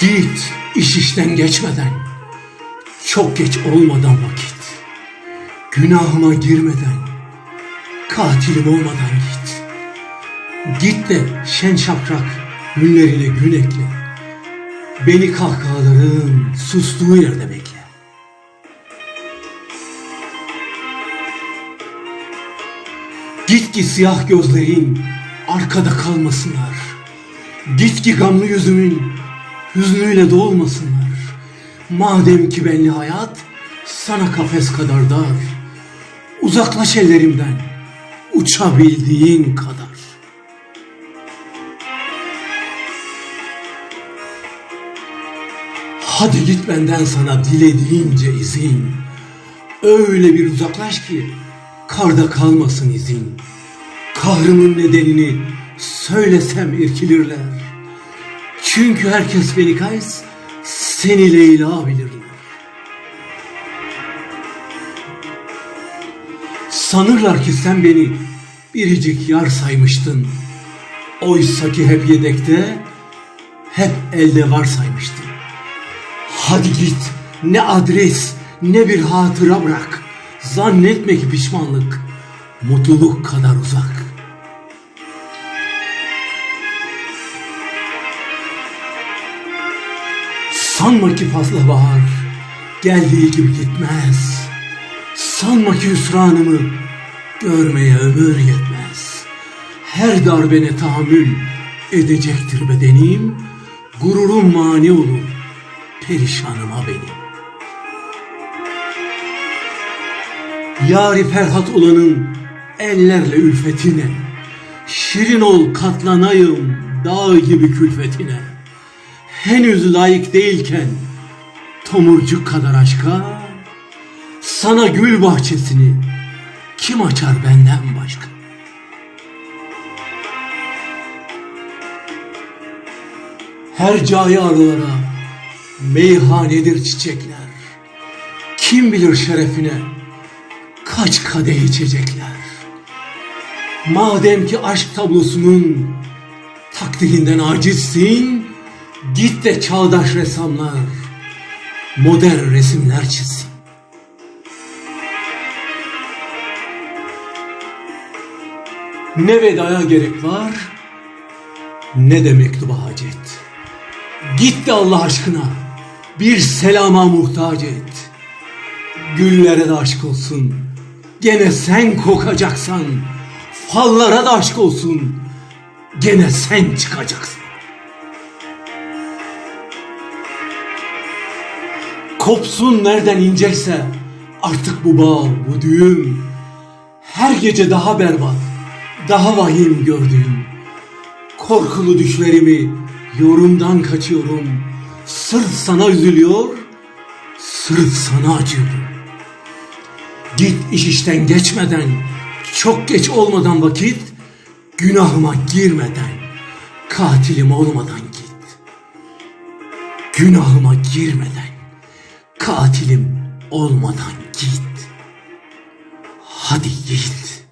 Git iş işten geçmeden, çok geç olmadan vakit. Günahıma girmeden, katilim olmadan git. Git de şen şakrak günleriyle gün ekle. Beni kahkahaların sustuğu yerde bekle. Git ki siyah gözlerin arkada kalmasınlar. Git ki gamlı yüzümün hüznüyle dolmasınlar. Madem ki benli hayat sana kafes kadar dar. Uzaklaş ellerimden uçabildiğin kadar. Hadi git benden sana dilediğince izin. Öyle bir uzaklaş ki karda kalmasın izin. Kahrımın nedenini söylesem irkilirler. Çünkü herkes beni Kays, seni Leyla bilirler. Sanırlar ki sen beni biricik yar saymıştın. Oysa ki hep yedekte, hep elde var saymıştın. Hadi git, ne adres, ne bir hatıra bırak. Zannetme ki pişmanlık, mutluluk kadar uzak. Sanma ki fazla bahar geldiği gibi gitmez. Sanma ki hüsranımı görmeye ömür yetmez. Her darbene tahammül edecektir bedenim. Gururum mani olur perişanıma benim. Yari Ferhat olanın ellerle ülfetine. Şirin ol katlanayım dağ gibi külfetine. Henüz layık değilken tomurcuk kadar aşka sana gül bahçesini kim açar benden başka? Her cahil arılara meyhanedir çiçekler. Kim bilir şerefine kaç kadeh içecekler. Madem ki aşk tablosunun takdirinden acizsin, git de çağdaş ressamlar, modern resimler çizsin. Ne vedaya gerek var, ne de mektuba hacet. Git de Allah aşkına bir selama muhtaç et. Güllere de aşk olsun. Gene sen kokacaksan. Fallara da aşk olsun. Gene sen çıkacaksın. Kopsun nereden incekse artık bu bağ, bu düğüm. Her gece daha berbat, daha vahim gördüğüm. Korkulu düşlerimi yorumdan kaçıyorum. Sırf sana üzülüyor, sırf sana acıyorum. Git iş işten geçmeden, çok geç olmadan vakit, günahıma girmeden, katilim olmadan git. Günahıma girmeden, katilim olmadan git. Hadi git.